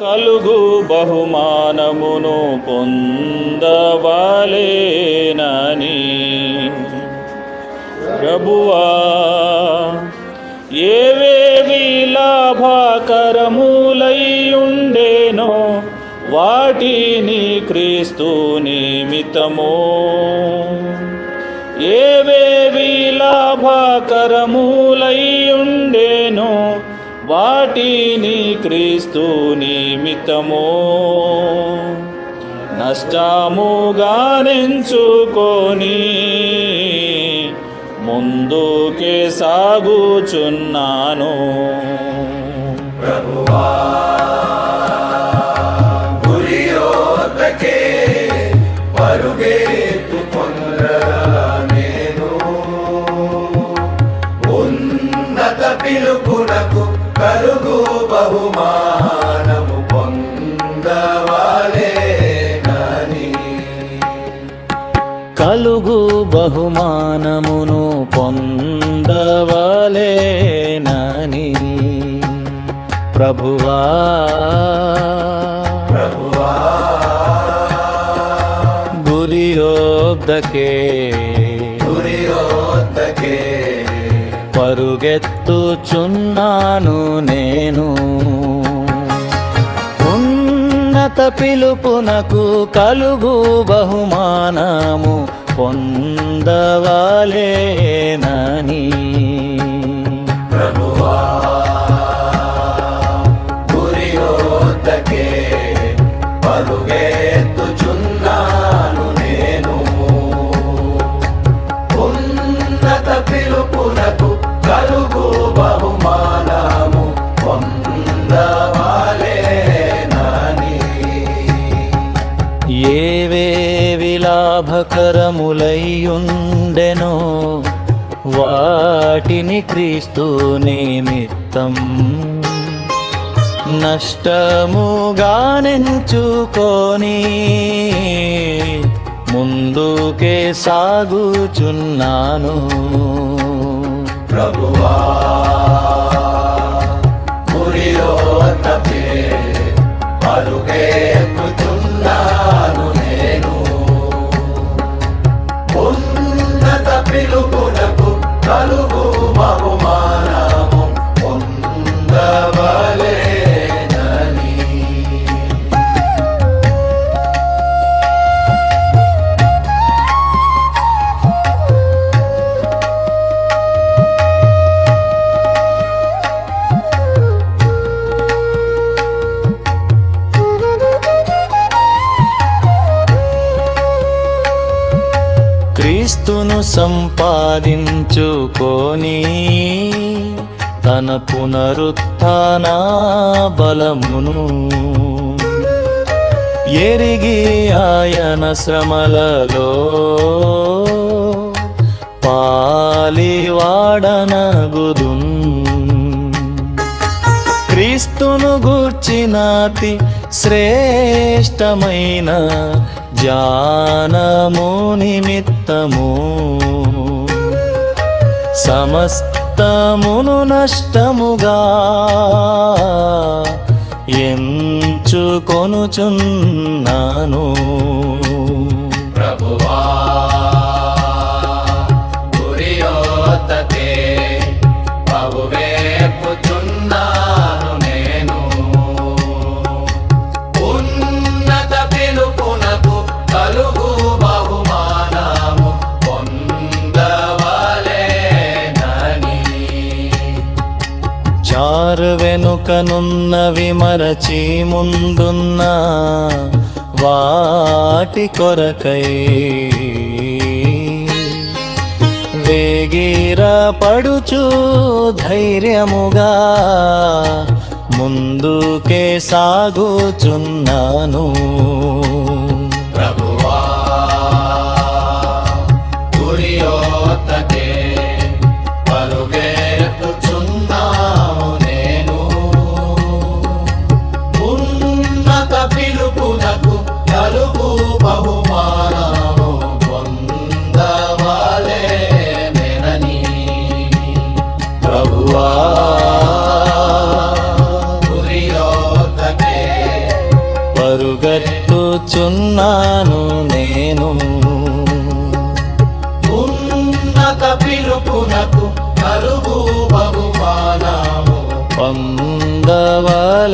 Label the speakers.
Speaker 1: కలుగు బహుమానమును పొందవలేనని. ప్రభువా ఏవేవి లాభకరములయ్యుండేనో వాటిని క్రీస్తు నిమిత్తము. ఏవేవి లాభకరములయ్యుండేనో వాటిని క్రీస్తు నిమిత్తము. నష్టముగానెంచుకొని ముందుకే సాగుచున్నాను.
Speaker 2: ప్రభువా కలుగు బహుమానము పొందవాలే నని.
Speaker 1: కలుగు బహుమానమును పొందవలేనని ప్రభువా.
Speaker 2: ప్రభువా.
Speaker 1: గురియోద్దకే
Speaker 2: గురియోతకే
Speaker 1: పరుగెత్తుచున్నాను నేను. ఉన్నత పిలుపునకు కలుగు బహుమానము పొందవలేనని.
Speaker 2: ఉన్నత పిలుపునకు కలుగు బహుమానము. పొందవాలేనని.
Speaker 1: ఏవేవి లాభకరములయ్యుండెనో వాటిని క్రీస్తు నిమిత్తం నష్టముగానెంచుకొని ముందుకే సాగుచున్నాను.
Speaker 2: ప్రభువా గురియోతకే పరుగెత్తుచున్నాను
Speaker 1: క్రీస్తును సంపాదించుకొని తన పునరుత్న బలమును ఎరిగి ఆయన శ్రమలలో పాలివాడనగుదున్. క్రీస్తును గూర్చినాతి శ్రేష్టమైన జ్ఞానము నిమిత్తము. సమస్తమును నష్టముగా ఎంచుకొనుచున్నాను. చారు వెనుకనున్నవి మరచి ముందున్న వాటి కొరకై వేగిర పడుచు ధైర్యముగా ముందుకే సాగుచున్నాను.
Speaker 3: పరుగెత్తుచున్నాను నేను.
Speaker 1: ఉన్నత పిలుపునకు కలుగు బహుమానము.
Speaker 3: పొందవా